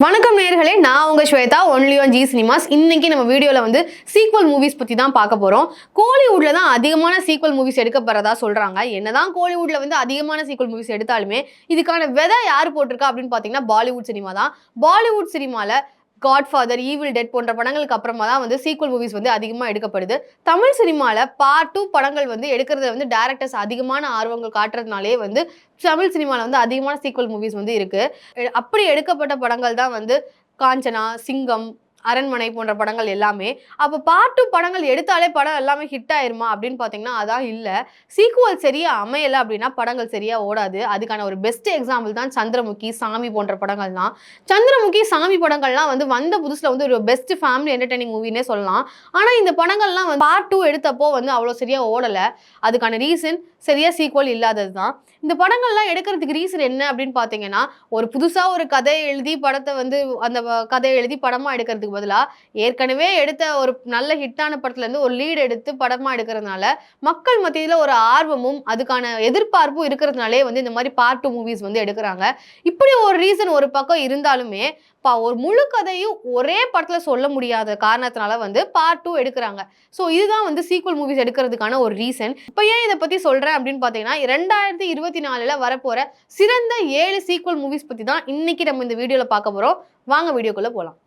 வணக்கம் நேர்களே நான் உங்க Swetha only on G cinemas இன்னைக்கு நம்ம வீடியோவில் வந்து சீக்வல் மூவிஸ் பற்றி தான் பார்க்க போகிறோம் கோலிவுட்ல தான் அதிகமான சீக்வல் மூவிஸ் எடுக்கப்படுறதா சொல்றாங்க. என்னதான் கோலிவுட்ல வந்து அதிகமான சீக்வல் மூவிஸ் எடுத்தாலுமே இதுக்கான விதை யார் போட்டிருக்கா அப்படின்னு பார்த்தீங்கன்னா பாலிவுட் சினிமா தான். பாலிவுட் சினிமாவில் காட்ஃபாதர் ஈவில் டெட் போன்ற படங்களுக்கு அப்புறமா தான் வந்து சீக்வல் மூவிஸ் வந்து அதிகமாக எடுக்கப்படுது. தமிழ் சினிமாவில் பார்ட் டூ படங்கள் வந்து எடுக்கிறதுல வந்து டேரக்டர்ஸ் அதிகமான ஆர்வங்கள் காட்டுறதுனாலே வந்து தமிழ் சினிமாவில் வந்து அதிகமான சீக்வல் மூவிஸ் வந்து இருக்குது அப்படி எடுக்கப்பட்ட படங்கள் தான் வந்து காஞ்சனா சிங்கம் அரண்மனை போன்ற படங்கள் எல்லாமே. அப்போ பார்ட் டூ படங்கள் எடுத்தாலே படம் எல்லாமே ஹிட் ஆயிருமா அப்படின்னு பார்த்தீங்கன்னா அதான் இல்லை. சீக்குவல் சரியா அமையலை அப்படின்னா படங்கள் சரியா ஓடாது. அதுக்கான ஒரு பெஸ்ட் எக்ஸாம்பிள் தான் சந்திரமுகி சாமி போன்ற படங்கள் தான். சந்திரமுகி சாமி படங்கள்லாம் வந்து வந்த புதுசில் வந்து ஒரு பெஸ்ட் ஃபேமிலி என்டர்டைனிங் மூவினே சொல்லலாம். ஆனால் இந்த படங்கள்லாம் வந்து பார்ட் டூ எடுத்தப்போ வந்து அவ்வளோ சரியா ஓடலை. அதுக்கான ரீசன் சரியாக சீக்வல் இல்லாதது தான் இந்த படங்கள்லாம் எடுக்கிறதுக்கு ரீசன் என்ன அப்படின்னு பார்த்தீங்கன்னா ஒரு புதுசாக ஒரு கதையை எழுதி படத்தை வந்து அந்த கதையை எழுதி படமாக எடுக்கிறதுக்கு பதிலாக ஏற்கனவே எடுத்த ஒரு நல்ல ஹிட்டான படத்துலேருந்து ஒரு லீட் எடுத்து படமாக எடுக்கிறதுனால மக்கள் மத்தியில் ஒரு ஆர்வமும் அதுக்கான எதிர்பார்ப்பும் இருக்கிறதுனாலே வந்து இந்த மாதிரி பார்ட் டூ மூவிஸ் வந்து எடுக்கிறாங்க. இப்படி ஒரு ரீசன் ஒரு பக்கம் இருந்தாலுமே பா ஒரு முழு கதையும் ஒரே படத்தில் சொல்ல முடியாத காரணத்தினால வந்து பார்ட் டூ எடுக்கிறாங்க. ஸோ இதுதான் வந்து சீக்குவல் மூவிஸ் எடுக்கிறதுக்கான ஒரு ரீசன் இப்போ ஏன் இதை பற்றி சொல்கிறேன் அப்படின்னு பார்த்தீங்கன்னா ரெண்டாயிரத்தி இருபத்தி நாலில் வரப்போகிற சிறந்த ஏழு சீக்குவல் மூவிஸ் பற்றி தான் இன்னைக்கு நம்ம இந்த வீடியோவில் பார்க்க போகிறோம் வாங்க வீடியோக்குள்ளே போகலாம்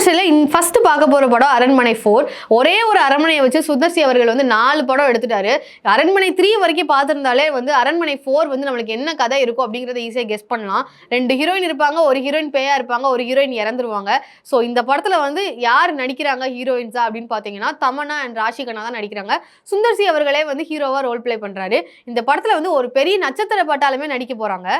அந்த இன் ஃபஸ்ட்டு பார்க்க போகிற படம் அரண்மனை ஃபோர் ஒரே ஒரு அரண்மனையை வச்சு சுந்தர்சி அவர்கள் வந்து நாலு படம் எடுத்துட்டாரு. அரண்மனை த்ரீ வரைக்கும் பார்த்துருந்தாலே வந்து அரண்மனை ஃபோர் வந்து நம்மளுக்கு என்ன கதை இருக்கும் அப்படிங்கிறத ஈஸியாக கெஸ் பண்ணலாம். ரெண்டு ஹீரோயின் இருப்பாங்க ஒரு ஹீரோயின் பேயாக இருப்பாங்க ஒரு ஹீரோயின் இறந்துருவாங்க. ஸோ இந்த படத்தில் வந்து யார் நடிக்கிறாங்க ஹீரோயின்ஸா அப்படின்னு பார்த்தீங்கன்னா தமனா அண்ட் ராஷிகனா தான் நடிக்கிறாங்க. சுந்தர்சி அவர்களே வந்து ஹீரோவாக ரோல் ப்ளே பண்ணுறாரு இந்த படத்தில் வந்து ஒரு பெரிய நட்சத்திர பட்டாலுமே நடிக்க போகிறாங்க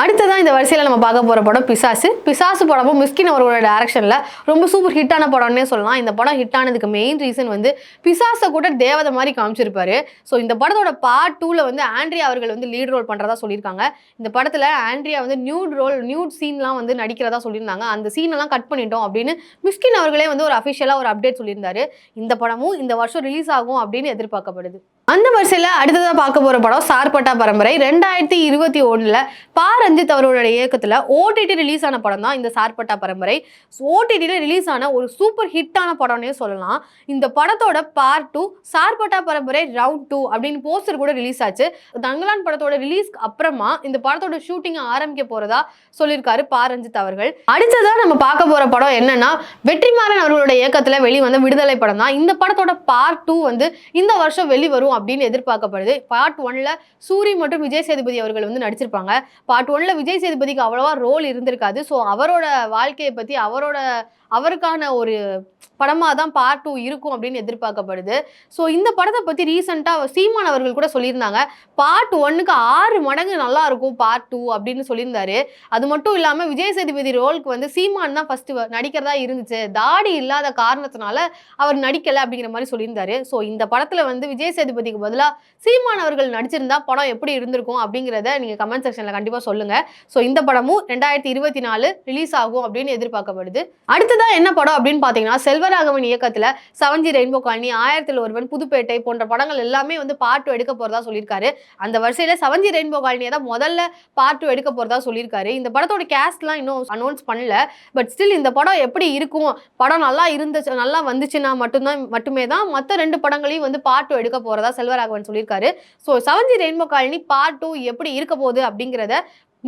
அடுத்ததான் இந்த வரிசையில் நம்ம பார்க்க போகிற படம் பிசாசு. பிசாசு படமும் மிஸ்கின் அவர்களோட டேரக்ஷனில் ரொம்ப சூப்பர் ஹிட்டான படம்னே சொல்லலாம். இந்த படம் ஹிட் ஆனதுக்கு மெயின் ரீசன் வந்து பிசாசை கூட தேவதை மாதிரி காமிச்சிருப்பாரு. ஸோ இந்த படத்தோட பார்ட் டூவில் வந்து ஆண்ட்ரியா அவர்கள் வந்து லீட் ரோல் பண்ணுறதா சொல்லியிருக்காங்க. இந்த படத்தில் ஆண்ட்ரியா வந்து நியூட் ரோல் நியூட் சீன்லாம் வந்து நடிக்கிறதா சொல்லியிருந்தாங்க. அந்த சீனெல்லாம் கட் பண்ணிட்டோம் அப்படின்னு மிஸ்கின் அவர்களே வந்து ஒரு அஃபிஷியலாக ஒரு அப்டேட் சொல்லியிருந்தாரு. இந்த படமும் இந்த வருஷம் ரிலீஸ் ஆகும் அப்படின்னு எதிர்பார்க்கப்படுது. அந்த வரிசையில் அடுத்ததாக பார்க்க போகிற படம் சார்பட்டா பரம்பரை. ரெண்டாயிரத்தி இருபத்தி ஒன்றில் பா. ரஞ்சித் அவரோட இயக்கத்தில் ஓடிடி ரிலீஸ் ஆன படம் தான் இந்த சார்பட்டா பரம்பரை. ஓடிடியில் ரிலீஸ் ஆன ஒரு சூப்பர் ஹிட்டான படம்னே சொல்லலாம். இந்த படத்தோட part two Sarpatta Parambarai round two அப்படின்னு போஸ்டர் கூட ரிலீஸ் ஆச்சு. தங்கலான் படத்தோட ரிலீஸ்க்கு அப்புறமா இந்த படத்தோட ஷூட்டிங் ஆரம்பிக்க போகிறதா சொல்லியிருக்காரு பா. ரஞ்சித் அவர்கள். அடுத்ததாக நம்ம பார்க்க போகிற படம் என்னன்னா வெற்றிமாறன் அவர்களோட இயக்கத்தில் வெளிவந்த விடுதலை படம் தான். இந்த படத்தோட பார்ட் டூ வந்து இந்த வருஷம் வெளிவரும் அப்படின்னு எதிர்பார்க்கப்படுது. பார்ட் ஒன்ல சூரி மற்றும் விஜய் சேதுபதி அவர்கள் வந்து நடிச்சிருப்பாங்க. பார்ட் ஒன்ல விஜய் சேதுபதிக்கு அவ்வளவா ரோல் இருந்திருக்காது. ஸோ அவரோட வாழ்க்கையை பத்தி அவரோட அவருக்கான ஒரு படமாக தான் பார்ட் டூ இருக்கும் அப்படின்னு எதிர்பார்க்கப்படுது. ஸோ இந்த படத்தை பற்றி ரீசெண்டாக சீமான் அவர்கள் கூட சொல்லியிருந்தாங்க. பார்ட் ஒன்னுக்கு ஆறு மடங்கு நல்லா இருக்கும் பார்ட் டூ அப்படின்னு சொல்லியிருந்தாரு. அது மட்டும் இல்லாமல் விஜய் சேதுபதி ரோலுக்கு வந்து சீமான் தான் ஃபர்ஸ்ட் நடிக்கிறதா இருந்துச்சு. தாடி இல்லாத காரணத்தினால அவர் நடிக்கலை அப்படிங்கிற மாதிரி சொல்லியிருந்தாரு. ஸோ இந்த படத்தில் வந்து விஜய் சேதுபதிக்கு பதிலாக சீமான் அவர்கள் நடிச்சிருந்தா படம் எப்படி இருந்திருக்கும் அப்படிங்கிறத நீங்கள் கமெண்ட் செக்ஷனில் கண்டிப்பாக சொல்லுங்கள் ஸோ இந்த படமும் ரெண்டாயிரத்தி இருபத்தி நாலு ரிலீஸ் ஆகும் அப்படின்னு எதிர்பார்க்கப்படுது. அடுத்தது என்ன படம் அப்படின்னு பார்த்தீங்கன்னா செல்வராகவன் இயக்கத்தில் செவன்ஜி ரெயின்போ காலனி ஆயிரத்தில் ஒருவன் புதுப்பேட்டை போன்ற படங்கள் எல்லாமே வந்து பாட்டு எடுக்க போறதா சொல்லியிருக்காரு. அந்த வரிசையில் செவன்ஜி ரெயின்போ காலனியை தான் முதல்ல பாட்டு எடுக்க போறதா சொல்லியிருக்காரு. இந்த படத்தோட கேஸ்ட்லாம் இன்னும் அனௌன்ஸ் பண்ணல. பட் ஸ்டில் இந்த படம் எப்படி இருக்கும்? படம் நல்லா இருந்துச்சு நல்லா வந்துச்சுன்னா மட்டும்தான் மட்டுமே தான் மற்ற ரெண்டு படங்களையும் வந்து பாட்டு எடுக்க போறதா செல்வராகவன் சொல்லியிருக்காரு. So seven G rainbow colony part two எப்படி இருக்க போகுது அப்படிங்கிறத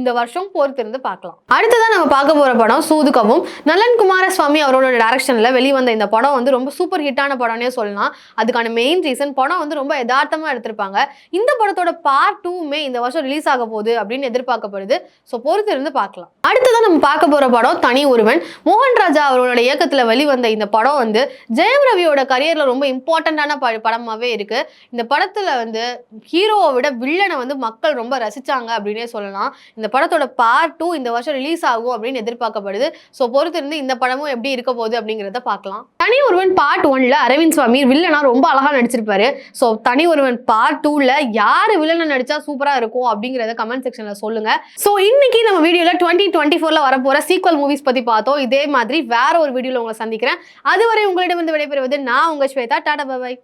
இந்த வருஷம் பொறுத்திருந்து பார்க்கலாம். அடுத்ததான் நம்ம பார்க்க போகிற படம் சூதுகவும். நலன் குமாரசுவாமி அவரோட டேரக்ஷனில் வெளிவந்த இந்த படம் வந்து ரொம்ப சூப்பர் ஹிட்டான படம்னே சொல்லலாம். அதுக்கான மெயின் ரீசன் படம் வந்து ரொம்ப யதார்த்தமாக எடுத்திருப்பாங்க. இந்த படத்தோட பார்ட் டூமே இந்த வருஷம் ரிலீஸ் ஆக போகுது அப்படின்னு எதிர்பார்க்கப்படுது. ஸோ பொறுத்திருந்து பார்க்கலாம். அடுத்ததான் நம்ம பார்க்க போகிற படம் தனி ஒருவன். மோகன் ராஜா அவரோட இயக்கத்தில் வெளிவந்த இந்த படம் வந்து ஜெயம் ரவியோட கரியரில் ரொம்ப இம்பார்ட்டண்ட்டான ப படமாகவே இருக்குது இந்த படத்தில் வந்து ஹீரோவை விட வில்லனை வந்து மக்கள் ரொம்ப ரசித்தாங்க அப்படின்னே சொல்லலாம். இந்த படத்தோட பார்ட் டூ இந்த வருஷம் ரிலீஸ் ஆகும் அப்படின்னு எதிர்பார்க்கப்படுது. ஸோ பொறுத்திருந்து இந்த படமும் எப்படி இருக்க போகுது அப்படிங்கிறத பார்க்கலாம். தனி ஒருவன் பார்ட் ஒன்ல அரவிந்த் சுவாமி வில்லனா ரொம்ப அழகா நடிச்சிருப்பாரு. ஸோ தனி ஒருவன் பார்ட் டூல யார் வில்லனை நடிச்சா சூப்பரா இருக்கும் அப்படிங்கிறத கமெண்ட் செக்ஷன்ல சொல்லுங்க. ஸோ இன்னைக்கு நம்ம வீடியோல டுவெண்ட்டி டுவெண்ட்டி ஃபோர்ல வரப்போற சீக்வல் மூவிஸ் பத்தி பார்த்தோம். இதே மாதிரி வேற ஒரு வீடியோல உங்களை சந்திக்கிறேன். அதுவரை உங்களிடம் வந்து விடைபெறுவது நான் உங்க ஸ்வேதா. டாடா பாய்